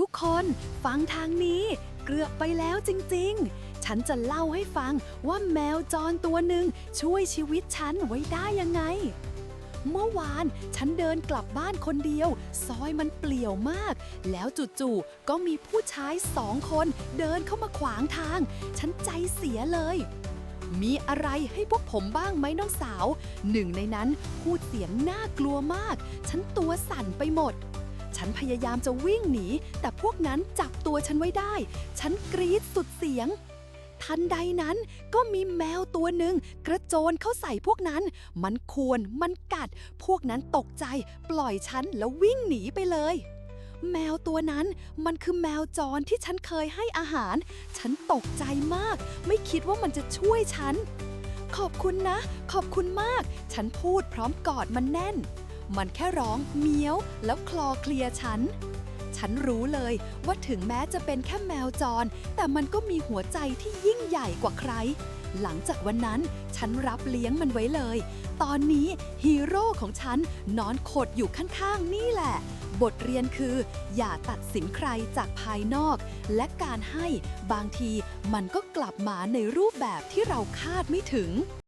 ทุกคนฟังทางนี้ เกือบไปแล้วจริง ๆ ฉันจะเล่าให้ฟังว่าแมวจรตัวหนึ่งช่วยชีวิตฉันไว้ได้ยังไง เมื่อวานฉันเดินกลับบ้านคนเดียว ซอยมันเปลี่ยวมาก แล้วจู่ๆก็มีผู้ชายสองคน เดินเข้ามาขวางทาง ฉันใจเสียเลย มีอะไรให้พวกผมบ้างไหมน้องสาว หนึ่งในนั้นพูดเสียงน่ากลัวมาก ฉันตัวสั่นไปหมด ฉันพยายามจะวิ่งหนี แต่พวกนั้นจับตัวฉันไว้ได้ ฉันกรีดสุดเสียง ทันใดนั้นก็มีแมวตัวหนึ่งกระโจนเข้าใส่พวกนั้น มันควรมันกัด พวกนั้นตกใจ ปล่อยฉันแล้ววิ่งหนีไปเลย แมวตัวนั้นมันคือแมวจรที่ฉันเคยให้อาหาร ฉันตกใจมาก ไม่คิดว่ามันจะช่วยฉัน ขอบคุณนะ ขอบคุณมาก ฉันพูดพร้อมกอดมันแน่น มันแค่ร้องเมี้ยว แล้วคลอเคลียฉัน ฉันรู้เลยว่าถึงแม้จะเป็นแค่แมวจร แต่มันก็มีหัวใจที่ยิ่งใหญ่กว่าใคร หลังจากวันนั้นฉันรับเลี้ยงมันไว้เลย ตอนนี้ฮีโร่ของฉันนอนขดอยู่ข้างๆนี่แหละ บทเรียนคือ อย่าตัดสินใครจากภายนอก และการให้บางทีมันก็กลับมาในรูปแบบที่เราคาดไม่ถึง